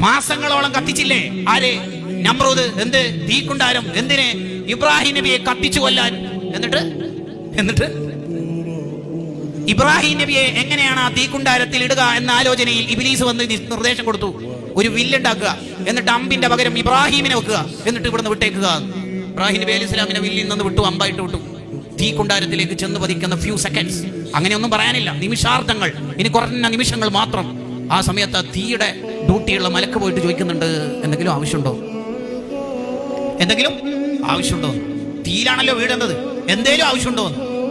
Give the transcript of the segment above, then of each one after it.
മാസങ്ങളോളം കത്തിച്ചില്ലേ? ആര്? നമ്രൂദ്. എന്ത്? തീക്കുണ്ടാരം. എന്തിനെ? ഇബ്രാഹിം നബിയെ കത്തിച്ചു കൊല്ലാൻ. എന്നിട്ട്? എന്നിട്ട്? ഇബ്രാഹിം നബിയെ എങ്ങനെയാണ് ആ തീക്കുണ്ടാരത്തിൽ ഇടുക എന്ന ആലോചനയിൽ ഇബിലീസ് വന്ന് നിർദ്ദേശം കൊടുത്തു. ഒരു വില്ലുണ്ടാക്കുക. എന്നിട്ട് അമ്പിന്റെ പകരം ഇബ്രാഹിമിനെ വെക്കുക. എന്നിട്ട് ഇവിടുന്ന് വിട്ടേക്കുക. ഇബ്രാഹിം നബി അലി ഇസ്ലാമിനെ വില്ലിൽ നിന്ന് വിട്ടു അമ്പായിട്ട് വിട്ടു. തീക്കുണ്ടാരത്തിലേക്ക് ചെന്ന് പതിക്കുന്ന ഫ്യൂ സെക്കൻഡ്സ് അങ്ങനെയൊന്നും പറയാനില്ല. നിമിഷാർത്ഥങ്ങൾ. ഇനി കുറഞ്ഞ നിമിഷങ്ങൾ മാത്രം. ആ സമയത്ത് തീയുടെ ഡ്യൂട്ടിയുള്ള മലക്ക് പോയിട്ട് ചോദിക്കുന്നുണ്ട് എന്തെങ്കിലും ആവശ്യമുണ്ടോ? എന്തെങ്കിലും ആവശ്യമുണ്ടോ? തീയിലാണല്ലോ വീടുന്നത് എന്തേലും ആവശ്യമുണ്ടോ?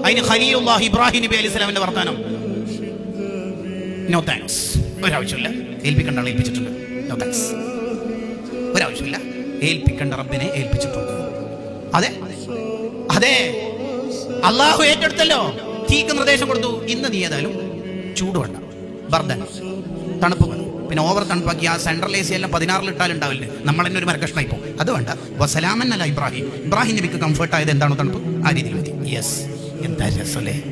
അതിന് ഖലീലുല്ലാഹി ഇബ്രാഹിം നബി അലൈഹി സ്വലാമിന്റെ വർത്താനം. നോ താങ്ക്സ് ഒരാവശ്യമില്ല. ഏൽപ്പിക്കേണ്ട ഏൽപ്പിച്ചിട്ടുണ്ട്. നോ താങ്ക്സ് ഒരാവശ്യമില്ല. ഏൽപ്പിക്കേണ്ട റബ്ബിനെ ഏൽപ്പിച്ചിട്ടുണ്ട്. അതെ? അതെ. അള്ളാഹു ഏറ്റെടുത്തല്ലോ. തീക്ക് നിർദ്ദേശം കൊടുത്തു. ഇന്ന് നീ ഏതായാലും ചൂട് വേണ്ട ബർദൻ തണുപ്പ് വേണം പിന്നെ ഓവർ തണുപ്പാക്കി ആ സെൻട്രൽ എ സി എല്ലാം പതിനാറിൽ ഇട്ടാലുണ്ടാവില്ലേ നമ്മൾ തന്നെ ഒരു മരകഷ്ണമായി ഇപ്പോൾ അത് വേണ്ട. വസലാമൻ അല്ല ഇബ്രാഹിം. ഇബ്രാഹിം നബിക്ക് കംഫർട്ട് ആയത് എന്താണോ തണുപ്പ്? ആ രീതിയിൽ മതി. യെസ് എന്താ രസമല്ലേ?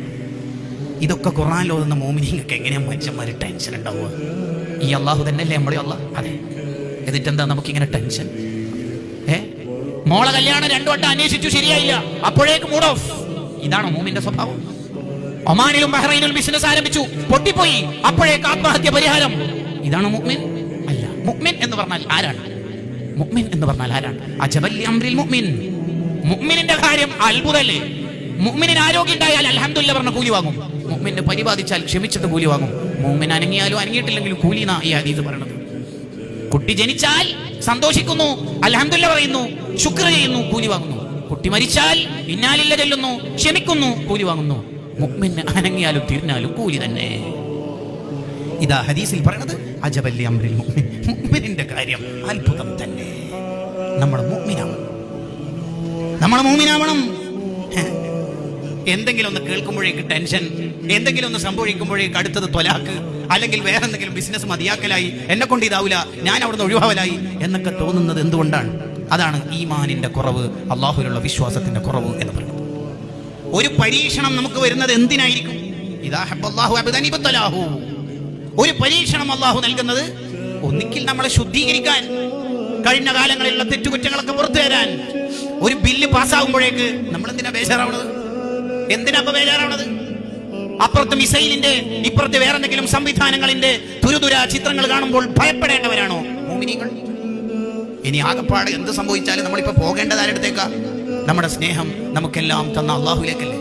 ഇതൊക്കെ ഖുറാൻ ഓതുന്ന മോമിനിങ്ങൾക്ക് എങ്ങനെയാണ് മനുഷ്യന്മാർ ടെൻഷൻ ഉണ്ടാവുക? ഈ അള്ളാഹു തന്നെ അല്ലേ നമ്മളെ അള്ളാഹ്? അതെ. എന്നിട്ട് എന്താ നമുക്കിങ്ങനെ ടെൻഷൻ ഏ? മോളെ കല്യാണം രണ്ടു വട്ടം അന്വേഷിച്ചു ശരിയായില്ല. അപ്പോഴേക്ക് മൂഡ് ഓഫ്. ഇതാണോ മോമിന്റെ സ്വഭാവം? ഒമാനിലും ബഹ്റൈനിലും ബിസിനസ് ആരംഭിച്ചു. പൊട്ടിപ്പോയി. അപ്പോഴേക്ക് ആത്മഹത്യ പരിഹാരം. ഇതാണ് മുഅ്മിൻ? അല്ല. മുഅ്മിൻ എന്ന് പറഞ്ഞാൽ ആരാണ്? മുഅ്മിൻ എന്ന് പറഞ്ഞാൽ ആരാണ്? അജബല്ലി അമ്രിൽ മുഅ്മിൻ. മുഅ്മിനിന്റെ കാര്യം അത്ഭുതല്ലേ? മുഅ്മിനിന് ആരോഗ്യം ഉണ്ടായാൽ അലഹമില്ല പറഞ്ഞ കൂലി വാങ്ങും. മുഅ്മിനെ പരിപാലിച്ചാൽ ക്ഷമിച്ചിട്ട് കൂലി വാങ്ങും. മുഅ്മിൻ അനങ്ങിയാലും അനങ്ങിയിട്ടില്ലെങ്കിലും കൂലി എന്നാ ഈ അതീത് പറയണത്. കുട്ടി ജനിച്ചാൽ സന്തോഷിക്കുന്നു അലഹമില്ല പറയുന്നു ശുക്ര ചെയ്യുന്നു കൂലി വാങ്ങുന്നു. കുട്ടി മരിച്ചാൽ ഇന്നാലില്ല ചെല്ലുന്നു ക്ഷമിക്കുന്നു കൂലി വാങ്ങുന്നു. മുഗ്മിന് അനങ്ങിയാലും തിരിഞ്ഞാലും കൂലി തന്നെ. ഇതാ ഹദീസിൽ പറയണത്. അജബല്ലി അമ്രിൽ മുഅ്മിനിന്റെ കാര്യം അത്ഭുതം തന്നെ. നമ്മൾ മുഗ്മിനാവണം നമ്മൾ മുഅ്മിനാവണം. എന്തെങ്കിലും ഒന്ന് കേൾക്കുമ്പോഴേക്ക് ടെൻഷൻ എന്തെങ്കിലും ഒന്ന് സംഭവിക്കുമ്പോഴേക്ക് അടുത്തത് തൊലാക്ക് അല്ലെങ്കിൽ വേറെ എന്തെങ്കിലും ബിസിനസ് മതിയാക്കലായി എന്നെ കൊണ്ട് ഇതാവില്ല ഞാൻ അവിടുന്ന് ഒഴിവാവലായി എന്നൊക്കെ തോന്നുന്നത് എന്തുകൊണ്ടാണ്? അതാണ് ഈമാനിന്റെ കുറവ് അള്ളാഹുലുള്ള വിശ്വാസത്തിന്റെ കുറവ് എന്ന് പറയുന്നത്. ഒരു പരീക്ഷണം നമുക്ക് വരുന്നത് എന്തിനായിരിക്കും? ഇതാ ഹബ്ബല്ലാഹു. ഒരു പരീക്ഷണം അള്ളാഹു നൽകുന്നത് ഒന്നിക്കിൽ നമ്മളെ ശുദ്ധീകരിക്കാൻ കഴിഞ്ഞ കാലങ്ങളിലുള്ള തെറ്റുകുറ്റങ്ങളൊക്കെ പുറത്തു തരാൻ ഒരു ബില്ല് പാസ്സാകുമ്പോഴേക്ക് നമ്മൾ എന്തിനാ ബേജാറാവണത്? എന്തിനാ അപ്പൊ ബേജാറാവണത്? അപ്പുറത്ത് മിസൈലിന്റെ ഇപ്പുറത്ത് വേറെ എന്തെങ്കിലും സംവിധാനങ്ങളിന്റെ തുരുതുര ചിത്രങ്ങൾ കാണുമ്പോൾ ഭയപ്പെടേണ്ടവരാണോ മോമിനികൾ? ഇനി ആകപ്പാട് എന്ത് സംഭവിച്ചാലും നമ്മളിപ്പോ പോകേണ്ടത് നമ്മുടെ സ്നേഹം നമുക്കെല്ലാം തന്ന അള്ളാഹുലേക്കല്ലേ